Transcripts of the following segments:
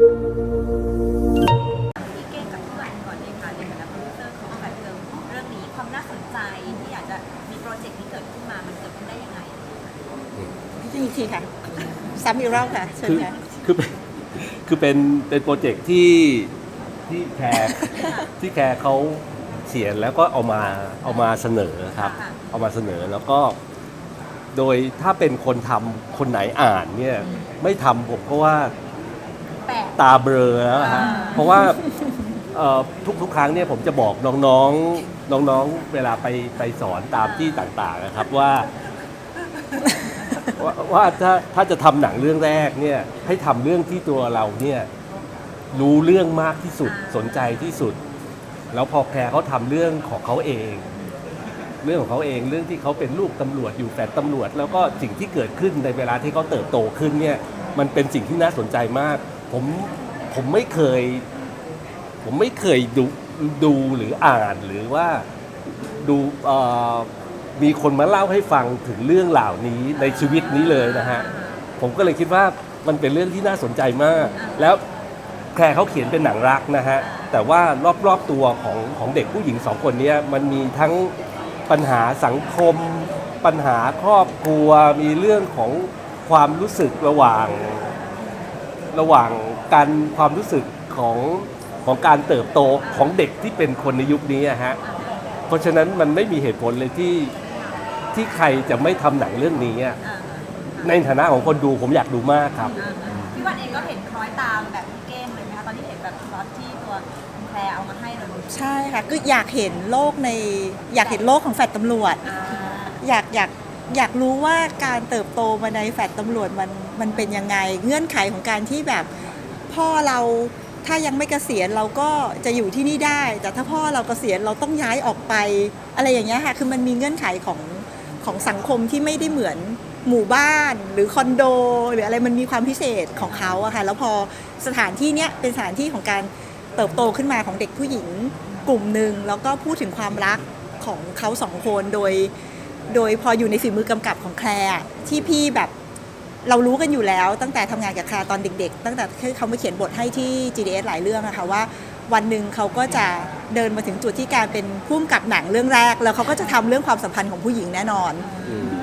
พี่เก้งกับพี่วันก่อนเลยค่ะในฐานะโปรดิวเซอร์ของแบบเดิมเรื่องนี้ความน่าสนใจที่อยากจะมีโปรเจกต์นี้เกิดขึ้นมามันเกิดขึ้นได้ยังไงอีกทีค่ะซ้ำอีกรอบค่ะเชิญคือค่ะ คือเป็นคือเป็นเป็นโปรเจกต์ที่ที่แคร์ ที่แคร์เขาเขียนแล้วก็เอามาเอามาเสนอครับ ค่ะ เอามาเสนอแล้วก็ โดยถ้าเป็นคนทำคนไหนอ่านเนี่ย ไม่ทำผมก็ว่าแปด ตาเบลอแล้วฮะอ่าเพราะว่าเอ่อทุกทุกครั้งเนี่ยผมจะบอกน้องๆน้องๆเวลาไปไปสอนตามที่ต่างๆนะครับว่าว่าว่าถ้าถ้าจะทำหนังเรื่องแรกเนี่ยให้ทำเรื่องที่ตัวเราเนี่ยรู้เรื่องมากที่สุดสนใจที่สุด แล้วพอแพรเขาทำเรื่องของเขาเอง เรื่องของเขาเองเรื่องที่เขาเป็นลูกตำรวจอยู่แฟลตตำรวจ แล้วก็สิ่งที่เกิดขึ้นในเวลาที่เขาเติบโตขึ้นเนี่ยมันเป็นสิ่งที่น่าสนใจมาก ผมผมไม่เคย ผมไม่เคยดูดูหรืออ่านหรือว่าดูมีคนมาเล่าให้ฟังถึงเรื่องเหล่านี้ในชีวิตนี้เลยนะฮะ ผมก็เลยคิดว่ามันเป็นเรื่องที่น่าสนใจมาก แล้วแคร์เขาเขียนเป็นหนังรักนะฮะ แต่ว่ารอบๆตัวของของเด็กผู้หญิงสองคนนี้มันมีทั้งปัญหาสังคม ปัญหาครอบครัว มีเรื่องของความรู้สึกระหว่าง ระหว่างการความรู้สึกของของการเติบโตของเด็กที่เป็นคนในยุคนี้อะฮะเพราะฉะนั้นมันไม่มีเหตุผลเลยที่ที่ใครจะไม่ทำหนังเรื่องนี้อะอ่าในฐานะของคนดูผมอยากดูมากครับอ่าพี่วันเองก็เห็นคล้อยตามแบบพี่เก้งเลยไหมคะตอนที่เห็นแบบพล็อตที่ตัวคุณแพรเอามาให้เราดูใช่ค่ะก็อยากเห็นโลกในอยากเห็นโลกของแฟดตำรวจ อ่า อยากอยากอยากรู้ว่าการเติบโตมาในแฟดตำรวจมัน มันเป็นยังไง เงื่อนไขของการที่แบบพ่อเราถ้ายังไม่เกษียณเราก็จะอยู่ที่นี่ได้ แต่ถ้าพ่อเราเกษียณเราต้องย้ายออกไป อะไรอย่างเงี้ยค่ะคือมันมีเงื่อนไขของของสังคมที่ไม่ได้เหมือนหมู่บ้านหรือคอนโด หรืออะไรมันมีความพิเศษของเขาอะค่ะแล้วพอสถานที่เนี้ยเป็นสถานที่ของการเติบโตขึ้นมาของเด็กผู้หญิงกลุ่มหนึ่งแล้วก็พูดถึงความรักของเขาสองคนโดย โดยพออยู่ในฝีมือกำกับของแคลร์ที่พี่แบบ เรารู้กันอยู่แล้วตั้งแต่ทำงานกับแคลร์ตอนเด็ก ๆ ตั้งแต่เขามาเขียนบทให้ที่ GDS หลายเรื่องนะคะว่า วันหนึ่งเขาก็จะเดินมาถึงจุดที่การเป็นผู้กำกับหนังเรื่องแรก แล้วเขาก็จะทำเรื่องความสัมพันธ์ของผู้หญิงแน่นอน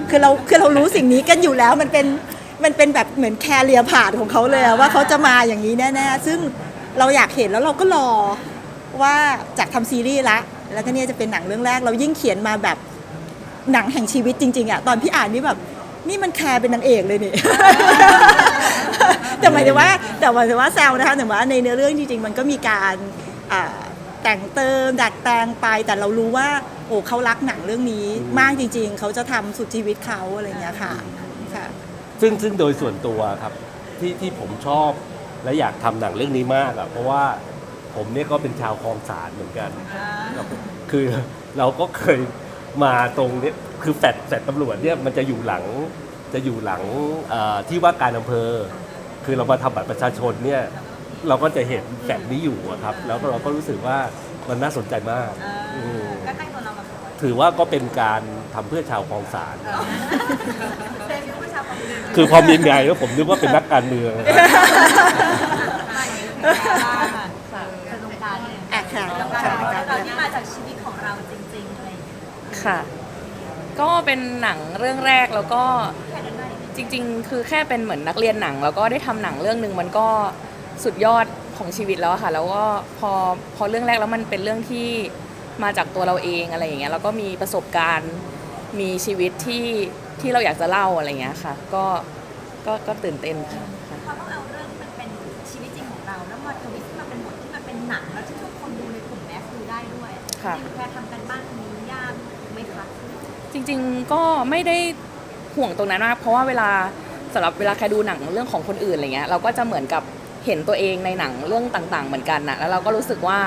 คือเราคือเรารู้สิ่งนี้กันอยู่แล้วมันเป็นมันเป็นแบบเหมือนแคเรียผ่านของเขาเลยอะว่าเขาจะมาอย่างนี้แน่ๆซึ่งเราอยากเห็นแล้วเราก็รอว่าจากทำซีรีส์ละแล้วก็เนี่ยจะเป็นหนังเรื่องแรก เรายิ่งเขียนมาแบบหนังแห่งชีวิตจริงๆอะตอนพี่อ่านนี่แบบ นี่มันแคร์เป็นนางเอกเลยนี่ แต่หมายถึงว่าแต่หมายถึงว่าแซวนะคะแต่ว่าในเนื้อเรื่องจริงๆ มันก็มีการอ่าแต่งเติมดัดแปลงไปแต่เรารู้ว่า โอ้เขารักหนังเรื่องนี้มากจริง ๆ เขาจะทำสุดชีวิตเขาอะไรอย่างเงี้ยค่ะค่ะ ซึ่งซึ่งโดยส่วนตัวครับที่ที่ผมชอบและอยากทำหนังเรื่องนี้มากอะเพราะว่าผมเนี่ยก็เป็นชาวคลองสารเหมือนกันอ่าคือเราก็เคย มาตรงเนี้ยคือแฟดแฟดตำรวจเนี่ยมันจะอยู่หลังจะอยู่หลังเอ่อที่ว่าการอำเภอ คือเรามาทำบัตรประชาชนเนี่ยเราก็จะเห็นแฟดนี้อยู่อะครับ แล้วก็เราก็รู้สึกว่ามันน่าสนใจมากเออมก็ใกล้ตัวเรามาก่อนถือว่าก็เป็นการทำเพื่อชาวคลองสารเซฟผู้ชาวของเมืองคือพอมีไงแล้วผมนึกว่าเป็นนักการเมือง ค่ะ ก็เป็นหนังเรื่องแรกแล้วก็แค่นั้นได้จริง ๆ คือแค่เป็นเหมือนนักเรียนหนัง แล้วก็ได้ทำหนังเรื่องหนึ่งมันก็สุดยอดของชีวิตแล้วอะค่ะ แล้วก็พอพอเรื่องแรกแล้วมันเป็นเรื่องที่มาจากตัวเราเองอะไรอย่างเงี้ยแล้วก็มีประสบการณ์มีชีวิตที่ที่เราอยากจะเล่าอะไรอย่างเงี้ยค่ะ ก็ก็ก็ตื่นเต้นค่ะค่ะพอต้องเอาเรื่องที่มันเป็นชีวิตจริงของเราแล้วมาทวิสต์มาเป็นบทที่มันเป็นหนังแล้วที่ทุกคนดูในกลุ่มแมสดูได้ด้วยค่ะจริงๆแพรทำกันบ้านตรงนี้ยากไหมคะ จริง ๆ ก็ไม่ได้ห่วงตรงนั้นมากเพราะว่าเวลาสำหรับเวลาใครดูหนังเรื่องของคนอื่นอะไรเงี้ยเราก็จะเหมือนกับเห็นตัวเองในหนังเรื่องต่าง ๆ เหมือนกันนะแล้วเราก็รู้สึกว่า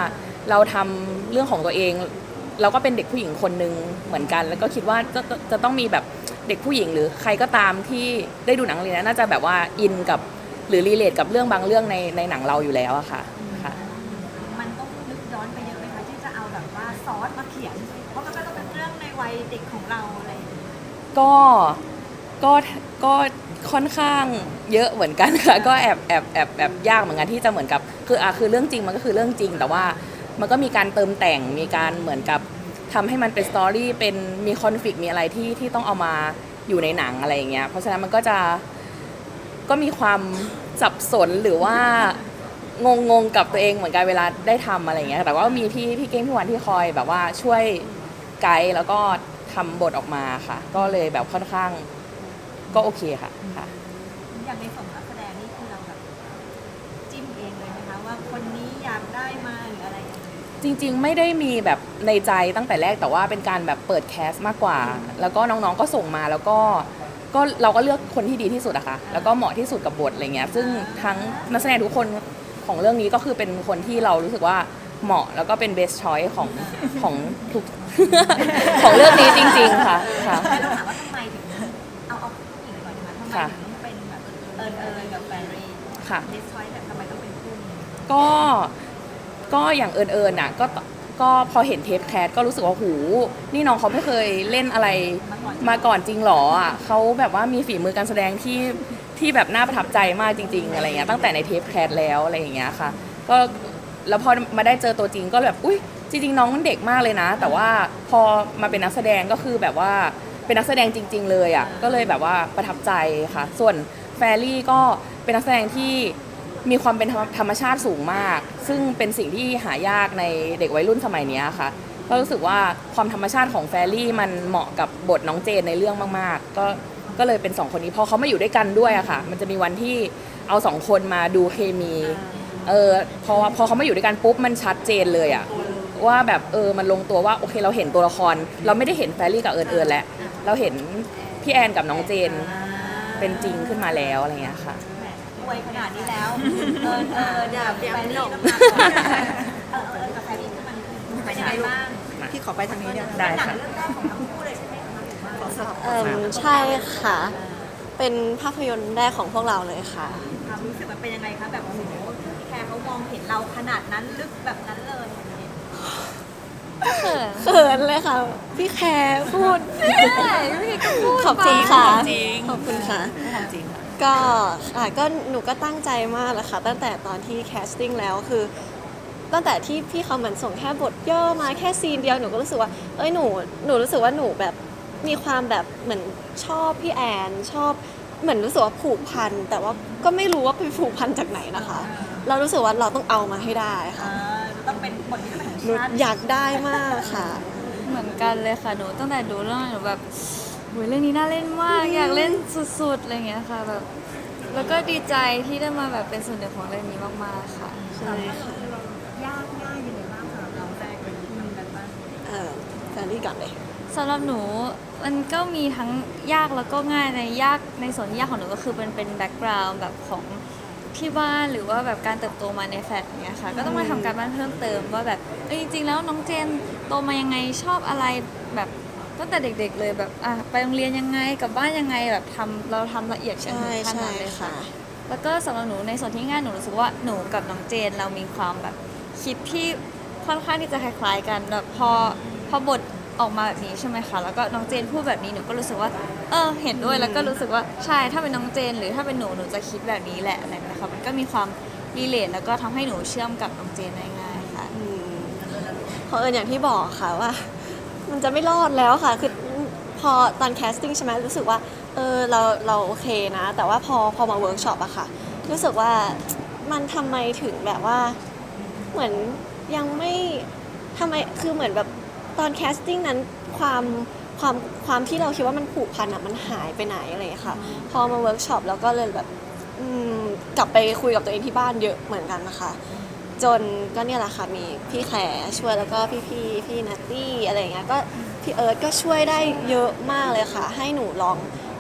เราทำเรื่องของตัวเอง เราก็เป็นเด็กผู้หญิงคนหนึ่งเหมือนกัน แล้วก็คิดว่าจะจะจะต้องมีแบบเด็กผู้หญิงหรือใครก็ตามที่ได้ดูหนังเรื่องนี้น่าจะแบบว่าอินกับหรือรีเลทกับเรื่องบางเรื่องในในหนังเราอยู่แล้วอะค่ะ ซอสมาเขียน เพราะมันก็ต้องเป็นเรื่องในวัยเด็กของเราอะไรอย่างเงี้ยก็ก็ก็ค่อนข้างเยอะเหมือนกันค่ะ ก็แอบแอบแอบแอบยากเหมือนกันที่จะเหมือนกับคืออะคือเรื่องจริงมันก็คือเรื่องจริง แต่ว่ามันก็มีการเติมแต่งมีการเหมือนกับทำให้มันเป็นสตอรี่เป็นมีคอนฟ lict มีอะไรที่ที่ต้องเอามาอยู่ในหนังอะไรอย่างเงี้ยเพราะฉะนั้นมันก็จะก็มีความสับสนหรือว่า งงงๆกับตัวเองเหมือนกันเวลาได้ทำอะไรอย่างเงี้ยแต่ว่ามีพี่พี่เก้งพี่วันที่คอยแบบว่าช่วยไกด์แล้วก็ทำบทออกมาค่ะ ก็เลยแบบค่อนข้าง ก็โอเคค่ะค่ะ อย่างในส่วนนักแสดงนี่คือเราแบบจิ้มเองเลยนะคะว่าคนนี้อยากได้มาหรืออะไรอย่างเงี้ยจริงๆ ไม่ได้มีแบบในใจตั้งแต่แรกแต่ว่าเป็นการแบบเปิดแคสมากกว่า แล้วก็น้องๆก็ส่งมาแล้วก็ก็เราก็เลือกคนที่ดีที่สุดอะค่ะแล้วก็เหมาะที่สุดกับบทอะไรเงี้ยซึ่งทั้งนักแสดงทุกคน ของเรื่องนี้ก็คือเป็นคนที่เรารู้สึกว่าเหมาะแล้วก็เป็น best choice ของของทุก ของเรื่องนี้จริง ๆ ค่ะค่ะแล้วเราถามว่าทำไมถึงเอาเอาผู้หญิงก่อนดีไหมทำไมค่ะถึงต้องเป็นแบบเอิญเอิญกับแฟนรีค่ะ เดสชอยแบบทำไมต้องเป็นคู่นี้ก็ก็อย่างเอิญเอิญอะก็ก็พอเห็นเทปแคสก็รู้สึกว่าหู นี่น้องเขาไม่เคยเล่นอะไรมาก่อนจริงหรออะเขาแบบว่ามีฝีมือการแสดงที่ ที่แบบน่าประทับใจมากจริง ๆ อะไรเงี้ยตั้งแต่ในเทปแคสแล้วอะไรอย่างเงี้ยค่ะ ก็แล้วพอมาได้เจอตัวจริงก็แบบอุ้ยจริง ๆ น้องมันเด็กมากเลยนะ แต่ว่าพอมาเป็นนักแสดงก็คือแบบว่าเป็นนักแสดงจริง ๆ เลยอะก็เลยแบบว่าประทับใจค่ะ ส่วนแฟรี่ก็เป็นนักแสดงที่มีความเป็นธรรมชาติสูงมาก ซึ่งเป็นสิ่งที่หายากในเด็กวัยรุ่นสมัยนี้ค่ะ ก็รู้สึกว่าความธรรมชาติของแฟรี่มันเหมาะกับบทน้องเจนในเรื่องมาก ๆ ก็ ก็เลยเป็นสองคนนี้พอเขามาอยู่ด้วยกันด้วยอะค่ะ มันจะมีวันที่เอาสองคนมาดูเคมีเออพอพอเขามาอยู่ด้วยกันปุ๊บมันชัดเจนเลยอะว่าแบบเออมันลงตัวว่าโอเคเราเห็นตัวละคร เราไม่ได้เห็นแฟรี่กับเอิญเอิญแล้วเราเห็นพี่แอนกับน้องเจนเป็นจริงขึ้นมาแล้วอะไรเงี้ยค่ะแหมอวยขนาดนี้แล้วเอิญเอิญกับแฟนรีต้องมาก่อนเออเอิญกับแฟนรีขึ้นมานิดนึงเป็นยังไงบ้างพี่ขอไปทางนี้เดี๋ยวได้หนังค่ะเรื่องแรกของทั้งคู่ หรือว่าสลับเอิ่มใช่ค่ะ เป็นภาพยนตร์แรกของพวกเราเลยค่ะ ความรู้สึกมันเป็นยังไงคะแบบโอ้โหพี่แคร์เขามองเห็นเราขนาดนั้นลึกแบบนั้นเลยอย่างนี้เขินเลยค่ะ พี่แคร์พูดขอบคุณค่ะขอบคุณค่ะก็ค่ะก็หนูก็ตั้งใจมากเลยค่ะ ตั้งแต่ตอนที่แคสติ้งแล้วคือ ตั้งแต่ที่พี่เขาเหมือนส่งแค่บทย่อมาแค่ซีนเดียวหนูก็รู้สึกว่า เอ้ยหนูหนูรู้สึกว่าหนูแบบ มีความแบบเหมือนชอบพี่แอนชอบเหมือนรู้สึกว่าผูกพันแต่ว่าก็ไม่รู้ว่าไปผูกพันจากไหนนะคะ เรารู้สึกว่าเราต้องเอามาให้ได้ค่ะอ่าต้องเป็นบทที่เป็นหนูชาติอยากได้มากค่ะ เหมือนกันเลยค่ะหนูตั้งแต่ดูเรื่องหนูแบบโหยเรื่องนี้น่าเล่นมากอยากเล่นสุดๆอะไรอย่างเงี้ยค่ะแบบแล้วก็ดีใจที่ได้มาแบบเป็นส่วนหนึ่งของเรื่องนี้มากๆค่ะใช่ค่ะยากง่ายยังไงบ้างสำหรับเราแรกเป็นทำกันบ้างเออแฟนรี่ก่อนเลย สำหรับหนูมันก็มีทั้งยากแล้วก็ง่ายในยากในส่วนที่ยากของหนูก็คือเป็นเป็นแบ็กกราวน์แบบของที่บ้านหรือว่าแบบการเติบโตมาในแฟลตอย่างเงี้ยค่ะ ก็ต้องมาทำการบ้านเพิ่มเติมว่าแบบเอ้ยจริงๆแล้วน้องเจนโตมายังไงชอบอะไรแบบตั้งแต่เด็ก ๆ เลยแบบอะไปโรงเรียนยังไงกลับบ้านยังไงแบบทำเราทำละเอียดกันใช่ถึงขั้นใช่นั้นเลยค่ะ ค่ะ แล้วก็สำหรับหนูในส่วนที่ง่ายหนูรู้สึกว่าหนูกับน้องเจนเรามีความแบบคิดที่ค่อนข้างที่จะคล้ายๆกันแบบพอพอบท ออกมาแบบนี้ใช่ไหมคะ แล้วก็น้องเจนพูดแบบนี้หนูก็รู้สึกว่า เออ เห็นด้วย แล้วก็รู้สึกว่าใช่ ถ้าเป็นน้องเจน หรือถ้าเป็นหนู หนูจะคิดแบบนี้แหละอะไรแบบนี้ค่ะมันก็มีความรีเลทแล้วก็ทำให้หนูเชื่อมกับน้องเจนได้ง่ายค่ะเพราะเอิญอย่างที่บอกค่ะว่า มันจะไม่รอดแล้วค่ะ คือพอตอนแคสติ้งใช่ไหมรู้สึกว่า เออ เราเราโอเคนะ แต่ว่าพอพอมาเวิร์กช็อปอะค่ะ รู้สึกว่ามันทำไมถึงแบบว่า เหมือนยังไม่ทำไม คือเหมือนแบบ ตอนแคสติ้งนั้นความความความที่เราคิดว่ามันผูกพันอะมันหายไปไหนอะไรอย่างเงี้ยค่ะ พอมาเวิร์กช็อปแล้วก็เลยแบบอืมกลับไปคุยกับตัวเองที่บ้านเยอะเหมือนกันนะคะ จนก็เนี่ยแหละค่ะมีพี่แขช่วยแล้วก็พี่พี่ๆพี่นัตตี้อะไรอย่างเงี้ยก็พี่เอิร์ธก็ช่วยได้เยอะมากเลยค่ะ ให้หนูลอง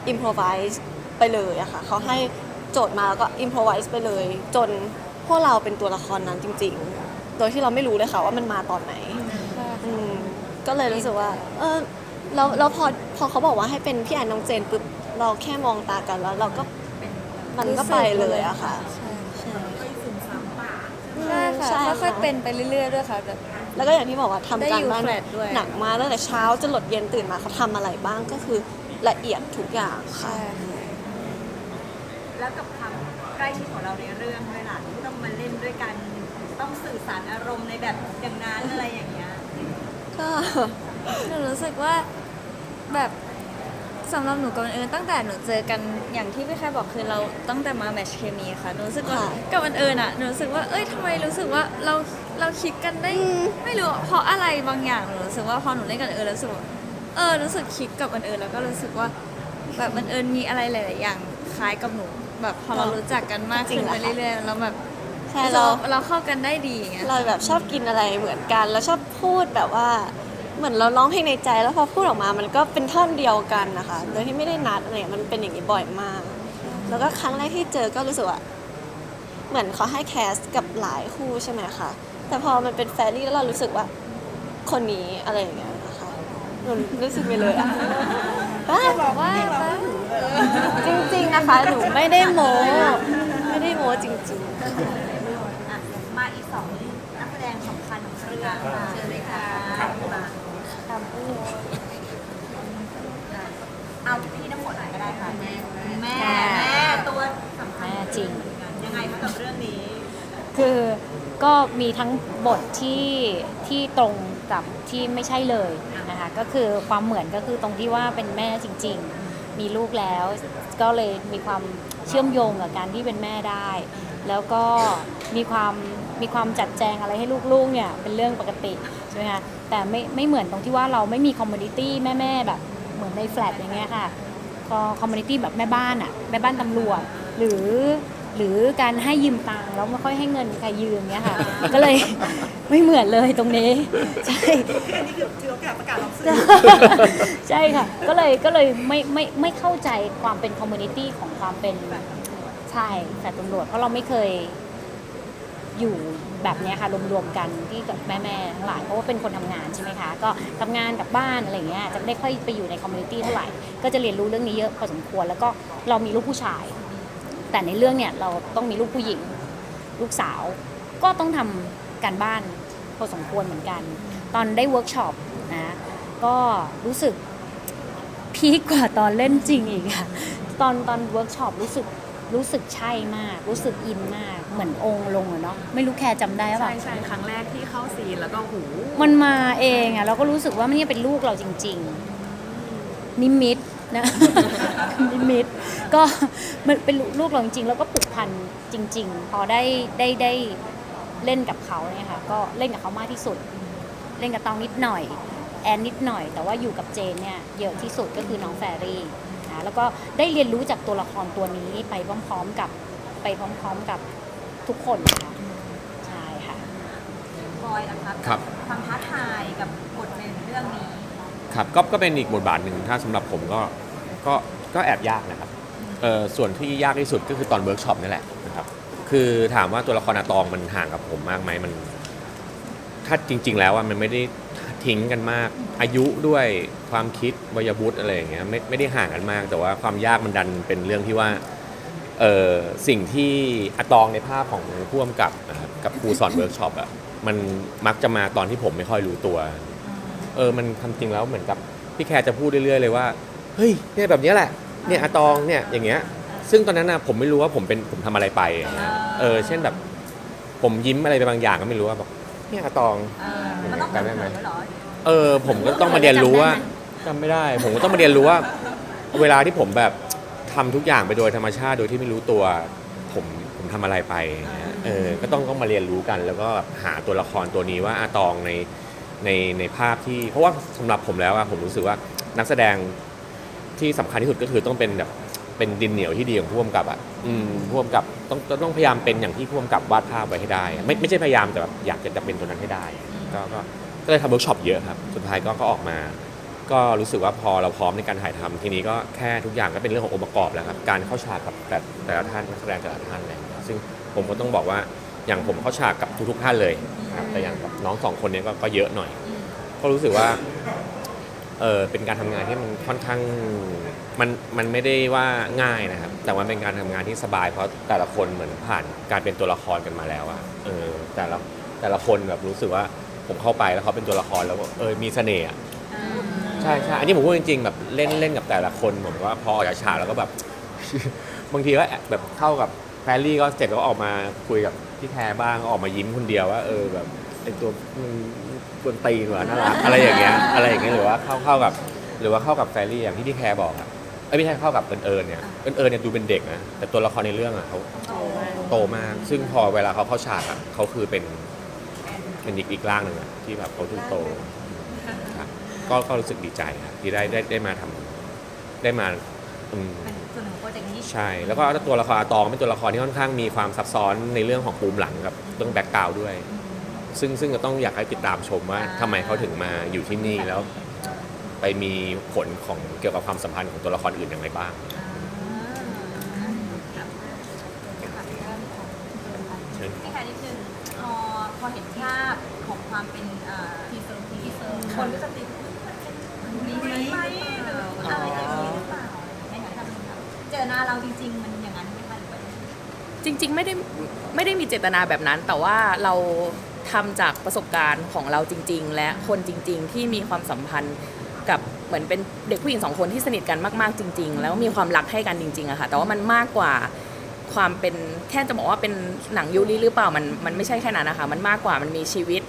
อิมพ o ไวส์ไปเลยอะค่ะเขาให้โจทย์มาแล้วก็อิมพ o ไวส์ไปเลย จนพวกเราเป็นตัวละครนั้นจริง ๆ โดยที่เราไม่รู้เลยค่ะว่ามันมาตอนไหนอืม ก็เลยรู้สึกว่า เออแล้วแล้วพอพอเขาบอกว่าให้เป็นพี่แอนน้องเจนปุ๊บเราแค่มองตากันแล้ว เราก็มันก็ไปเลยอะค่ะ ใช่ใช่ค่ะใช่ค่อยๆเป็นไปเรื่อยๆด้วยค่ะแบบ แล้วก็อย่างที่บอกว่าทำได้การอยู่บ้านแฟลตด้วย หนักมากตั้งแต่เช้าจนหลดเย็นตื่นมาเขาทำอะไรบ้างก็คือละเอียดทุกอย่างค่ะ ใช่ค่ะแล้วกับความใกล้ชิดของเราในเรื่องด้วยล่ะที่ต้องมาเล่นด้วยกัน ต้องสื่อสารอารมณ์ในแบบอย่างนั้นอะไรอย่างเงี้ย ก็หนูรู้สึกว่าแบบสำหรับหนูกับอันเอิญตั้งแต่หนูเจอกันอย่างที่พี่แค่บอกคือเราตั้งแต่มาแมทช์เคมีค่ะหนูรู้สึกว่าค่ะกับอันเอิญอะหนูรู้สึกว่าเอ้ยทำไมรู้สึกว่าเราเราคลิกกันได้ไม่รู้อะเพราะอะไรบางอย่างหนูรู้สึกว่าพอหนูเล่นกับอันเอิญแล้วรู้สึกว่าเออรู้สึกคลิกกับอันเอิญแล้วก็รู้สึกว่าแบบอันเอิญมีอะไรหลาย ๆ อย่างคล้ายกับหนู แบบพอเรารู้จักกันมากขึ้นไปเรื่อยๆแล้วแบบ ใช่เราเราเราเข้ากันได้ดีอย่างเงี้ยเราแบบชอบกินอะไรเหมือนกัน แล้วชอบพูดแบบว่า เหมือนเราร้องเพลงในใจแล้วพอพูดออกมามันก็เป็นท่อนเดียวกันนะคะ โดยที่ไม่ได้นัดอะไรอย่างเงี้ยมันเป็นอย่างนี้บ่อยมาก แล้วก็ครั้งแรกที่เจอก็รู้สึกว่าเหมือนเขาให้แคสกับหลายคู่ใช่ไหมคะแต่พอมันเป็นแฟรรี่แล้วเรารู้สึกว่าคนนี้อะไรอย่างเงี้ยนะคะหนูรู้สึกไปเลยอะบ้าบอกว่าบ้าจริงๆนะคะหนูไม่ได้โม้ไม่ได้โม้จริงๆ อะมาอีกสองนักแสดงสำ คัญของเรื่องค่ะเชิญเลยค่ะมาเอาพี่น้ำฝนหนก็ได้ค่ะแม่แม่แม่ตัวสำคัญแม่จริง ยังไงคะกับเรื่องนี้ คือก็มีทั้งบทที่ที่ตรงกับที่ไม่ใช่เลยนะคะก็คือความเหมือนก็คือตรงที่ว่าเป็นแม่จริง ๆ มีลูกแล้ว ก็เลยมีความเชื่อมโยงกับการที่เป็นแม่ได้ แล้วก็มีความ มีความจัดแจงอะไรให้ลูกๆเนี่ยเป็นเรื่องปกติใช่ไหมคะแต่ไม่ไม่เหมือนตรงที่ว่าเราไม่มีคอมมูนิตี้แม่ๆแบบเหมือนในแฟลตอย่างเงี้ยค่ะคอมมูนิตี้แบบแม่บ้านอะแม่บ้านตำรวจหรือหรือการให้ยืมตังค์แล้วไม่ค่อยให้เงินใครยืมเนี้ยค่ะ ก็เลยไม่เหมือนเลยตรงนี้ ใช่อันนี้คือถือโอกาสประกาศรับซื้อใช่ค่ะ ก็เลยก็เลยไม่ไม่ไม่เข้าใจความเป็นคอมมูนิตี้ของความเป็นใช่แต่ตำรวจเพราะเราไม่เคย อยู่แบบนี้ค่ะรวมๆกันที่กับแม่ๆทั้งหลายเพราะว่าเป็นคนทำงานใช่ไหมคะ ก็ทำงานกับบ้านอะไรเงี้ยจะไม่ได้ค่อยไปอยู่ในคอมมูนิตี้เท่าไหร่ ก็จะเรียนรู้เรื่องนี้เยอะพอสมควรแล้วก็เรามีลูกผู้ชาย แต่ในเรื่องเนี่ยเราต้องมีลูกผู้หญิง ลูกสาว ก็ต้องทำการบ้านพอสมควรเหมือนกัน ตอนได้เวิร์กช็อปนะก็รู้สึกพีคกว่าตอนเล่นจริงอีกอะตอนตอนเวิร์กช็อปรู้สึก รู้สึกใช่มาก รู้สึกอินมาก เหมือนองค์ลงอะเนาะไม่รู้แคร์จำได้หรือเปใช่ล่าใช่ครั้งแรกที่เข้าซีนแล้วก็หู มันมาเองอะเราก็รู้สึกว่ามันเนี่ยเป็นลูกเราจริง ๆ นิมิตนะนิมิตก็มันเป็นลูกเราจริงๆ แล้วก็ผูกพันจริง ๆ พอได้ได้ได้เล่นกับเขาเนี่ยค่ะก็เล่นกับเขามากที่สุด เล่นกับตองนิดหน่อย แอนนิดหน่อย แต่ว่าอยู่กับเจนเนี่ยเยอะที่สุดก็คือน้องแฟรี่นะ แล้วก็ได้เรียนรู้จากตัวละครตัวนี้ไปพร้อมๆกับไปพร้อมๆกับทุกคนนะคะใช่ค่ะบอยนะครับครับ ความท้าทายกับบทในเรื่องนี้ครับก็ก็เป็นอีกบทบาทหนึ่งถ้าสำหรับผมก็ก็ก็แอบยากนะครับเออส่วนที่ยากที่สุดก็คือตอนเวิร์กช็อปนี่แหละนะครับคือถามว่าตัวละครอาตองมันห่างกับผมมากไหมมัน ถ้าจริง ๆ แล้วอะมันไม่ได้ ทิ้งกันมาก อายุด้วยความคิดวัยวุฒิอะไรอย่างเงี้ยไม่ไม่ได้ห่างกันมาก แต่ว่าความยากมันดันเป็นเรื่องที่ว่าเออสิ่งที่อาตองในภาพของผู้กำกับนะครับกับครูสอนเวิร์กช็อปอะมันมักจะมาตอนที่ผมไม่ค่อยรู้ตัว เออมันควาจริงแล้วเหมือนกับพี่แคร์จะพูดเรื่อยๆเลยว่าเฮ้ยเนี่ยแบบเนี้ยแหละเนี่ยอะตองเนี่ยอย่างเงี้ย ซึ่งตอนนั้นนะผมไม่รู้ว่าผมเป็นผมทำอะไรไปอย่างเงี้ยเออเช่นแบบ ผมยิ้มอะไรไปบางอย่างก็ไม่รู้ว่าบอก เนี่ยอะตอง เออมันต้องจำได้ไหมเปิดเผยเหรอเออผมก็ต้องมาเรียนรู้ว่าจำไม่ได้ ผมก็ต้องมาเรียนรู้ว่า เวลาที่ผมแบบทำทุกอย่างไปโดยธรรมชาติโดยที่ไม่รู้ตัว ผมผมทำอะไรไปอย่างเงี้ยเออก็ต้องต้องมาเรียนรู้กัน แล้วก็หาตัวละครตัวนี้ว่าอาตองในในในภาพที่ เพราะว่าสำหรับผมแล้วอะผมรู้สึกว่านักแสดงที่สำคัญที่สุดก็คือต้องเป็นแบบ เป็นดินเหนียวที่ดีของผู้กำกับอะอืมผู้กำกับต้องต้องต้องพยายามเป็นอย่างที่ผู้กำกับวาดภาพไว้ให้ได้อะไม่ไม่ใช่พยายามแต่แบบอยากจะจะเป็นตัวนั้นให้ได้ก็ก็ก็เลยทำเวิร์กช็อปเยอะครับ สุดท้ายก็ก็ออกมา ก็รู้สึกว่าพอเราพร้อมในการถ่ายทำทีนี้ก็แค่ทุกอย่างก็เป็นเรื่องขององค์ประกอบแล้วครับ การเข้าฉากกับแต่แต่ละท่านนักแสดงแต่ละท่านอะไรอย่างเงี้ยซึ่งผมก็ต้องบอกว่าอย่างผมเข้าฉากกับทุกๆท่านเลยครับแต่อย่างกับน้องสองคนเนี้ก็ก็เยอะหน่อย ก็รู้สึกว่า เออเป็นการทำงานที่มันค่อนข้างมันมันไม่ได้ว่าง่ายนะครับ แต่ว่าเป็นการทำงานที่สบายเพราะแต่ละคนเหมือนผ่านการเป็นตัวละครกันมาแล้วอะเออแต่ละแต่ละคนแบบรู้สึกว่าผมเข้าไปแล้วเขาเป็นตัวละครแล้วก็เออมีเสน่ห์อะใช่ใช่อันนี้ผมพูดจริงๆแบบเล่นเล่นกับแต่ละคนผมว่าพอออกจากฉากแล้วก็แบบ บางทีก็แอบแบบเข้ากับแฟรรี่ก็เสร็จก็ออกมาคุยกับพี่แคร์บ้างออกมายิ้มคนเดียวว่าเออแบบไอตัวมึง กวนตีนว่ะน่ารักอะไรอย่างเงี้ยอะไรอย่างเงี้ยหรือว่าเข้าเข้ากับ หรือว่าเข้ากับแฟรรี่อย่างที่พี่แคร์บอกอะไอ้ยไม่ใช่เข้ากับเอิญเอิญเนี่ยเอิญเอิญเนี่ยดูเป็นเด็กนะแต่ตัวละครในเรื่องอะเขาโตมาก ซึ่งพอเวลาเขาเข้าฉากอะเขาคือเป็นเป็นอีกอีกร่างหนึ่งอะที่แบบเขาดูโตครับก็ก็รู้สึกดีใจครับที่ได้ได้ได้มาทำได้มาอืม เป็นส่วนหนึ่งของโปรเจกต์นี้ใช่ แล้วก็ตัวละครอาตองเป็นตัวละครที่ค่อนข้างมีความซับซ้อนในเรื่องของปูมหลังกับเรื่องแบ็กกราวด์ด้วย ซึ่งซึ่งก็ต้องอยากให้ติดตามชมว่าทำไมเขาถึงมาอยู่ที่นี่แล้ว ไปมีผลของเกี่ยวกับความสัมพันธ์ของตัวละครอื่นอย่างไรบ้างเชิญพี่แค่นิดนึงพอพอเห็นภาพของความเป็นทีเซอร์ทีเซอร์คนก็จะติดมันเป็นมีไหมหรืออะไรอย่างนี้หรือเปล่าในไหนทำเจอหน้าเราจริงๆ มันอย่างนั้นไหมคะหรือว่ายังไงจริง ๆ ไม่ได้ไม่ได้มีเจตนาแบบนั้น แต่ว่าเรา ทำจากประสบการณ์ของเราจริง ๆ และคนจริง ๆ ที่มีความสัมพันธ์กับเหมือนเป็นเด็กผู้หญิงสองคนที่สนิทกันมากๆจริง ๆ แล้วมีความรักให้กันจริงๆอะค่ะแต่ว่ามันมากกว่าความเป็นแค่จะบอกว่าเป็นหนังยูริหรือเปล่ามันมันไม่ใช่แค่นั้นนะคะมันมากกว่ามันมีชีวิต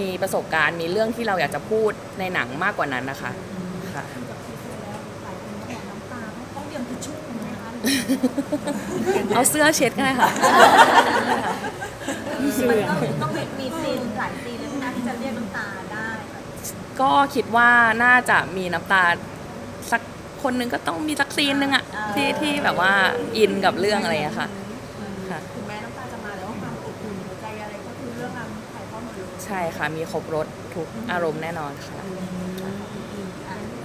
มีประสบการณ์ มีเรื่องที่เราอยากจะพูดในหนังมากกว่านั้นนะคะค่ะเอาเสื้อเช็ดก็ได้ค่ะ มันต้องต้องมีมีซีนหลายซีนเลยนะที่จะเรียกน้ำตาได้แบบก็คิดว่าน่าจะมีน้ำตาสักคนหนึงก็ต้องมีสักซีนหนึงอะที่ที่แบบว่าอินกับเรื่องอะไรอะค่ะค่ะถึงแม้น้ำตาจะมาแล้วความอบอุ่นหัวใจอะไรก็คือเรื่องราวถ่ายทอดหมดเลยใช่ค่ะมีครบรถทุกอารมณ์แน่นอนค่ะอะ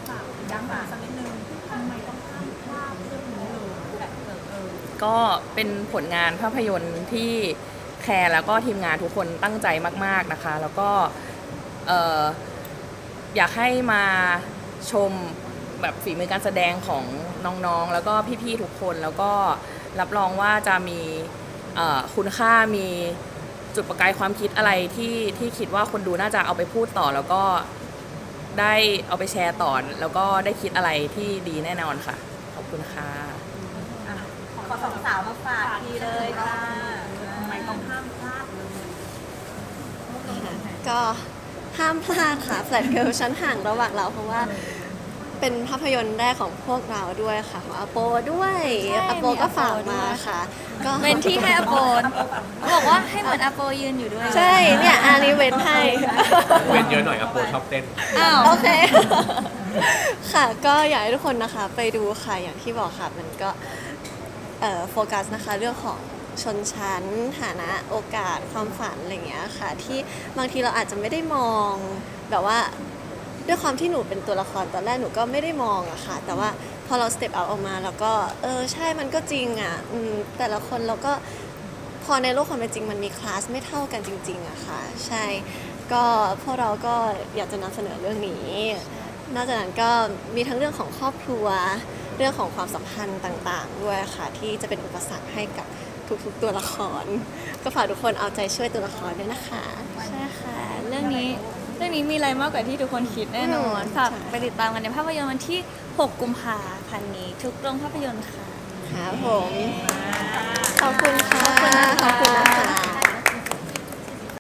ฝากย้ำฝากสักนิดนึงทำไมต้องห้ามพลาดเรื่องนี้เลยแบบเออเออก็เป็นผลงานภาพยนตร์ที่ แคร์แล้วก็ทีมงานทุกคนตั้งใจมาก ๆนะคะ แล้วก็เอ่อยากให้มาชมแบบฝีมือการแสดงของน้องๆ แล้วก็พี่ๆทุกคนแล้วก็รับรองว่าจะมีคุณค่ามีจุดประกายความคิดอะไรที่ที่คิดว่าคนดูน่าจะเอาไปพูดต่อ แล้วก็ได้เอาไปแชร์ต่อ แล้วก็ได้คิดอะไรที่ดีแน่นอนค่ะ ขอบคุณค่ะอะขอสองสาวมาฝากทีเลยค่ะทำไมต้องห้ามพลาดเลย ก็ห้ามพลาดค่ะแฟลตเกิลชั้นห่างระหว่างเราเพราะว่าเป็นภาพยนตร์แรกของพวกเราด้วยค่ะของอโปด้วยใช่อโปก็ฝากมาค่ะ ก็เป็นที่ให้อโปนบอกว่าให้เหมือนอโปยืนอยู่ด้วยใช่เนี่ยอันนี้เว้นให้ เว้นเยอะหน่อยครับโปรชอบเต้น อ้าวโอเค ค่ะก็อยากให้ทุกคนนะคะไปดูค่ะอย่างที่บอกค่ะ มันก็เอ่อโฟกัสนะคะเรื่องของ ชนชั้น ฐานะโอกาสความฝันอะไรอย่างเงี้ยค่ะ ที่บางทีเราอาจจะไม่ได้มองแบบว่าด้วยความที่หนูเป็นตัวละครตอนแรกหนูก็ไม่ได้มองอะค่ะ แต่ว่าพอเราสเต็ปเอาออกมาแล้วก็เออใช่มันก็จริงอะอแต่ละคนเราก็พอในโลกความเป็นจริงมันมีคลาสไม่เท่ากันจริงๆอะค่ะ ใช่ก็พวกเราก็อยากจะนำเสนอเรื่องนี้นอกจากนั้นก็มีทั้งเรื่องของครอบครัว เรื่องของความสัมพันธ์ต่างๆ ด้วยค่ะ ที่จะเป็นอุปสรรคให้กับ ทุกๆตัวละคร ก็ฝากทุกคนเอาใจช่วยตัวละครด้วยนะคะ ใช่ค่ะ เรื่องนี้เรื่องนี้มีอะไรมากกว่าที่ทุกคนคิดแน่นอนอืมฝากใช่ไปติดตามกันในภาพยนตร์วันที่ 6 กุมภาพันธ์นี้ ทุกโรงภาพยนตร์ค่ะครับผม ขอบคุณค่ะ ขอบคุณนะคะ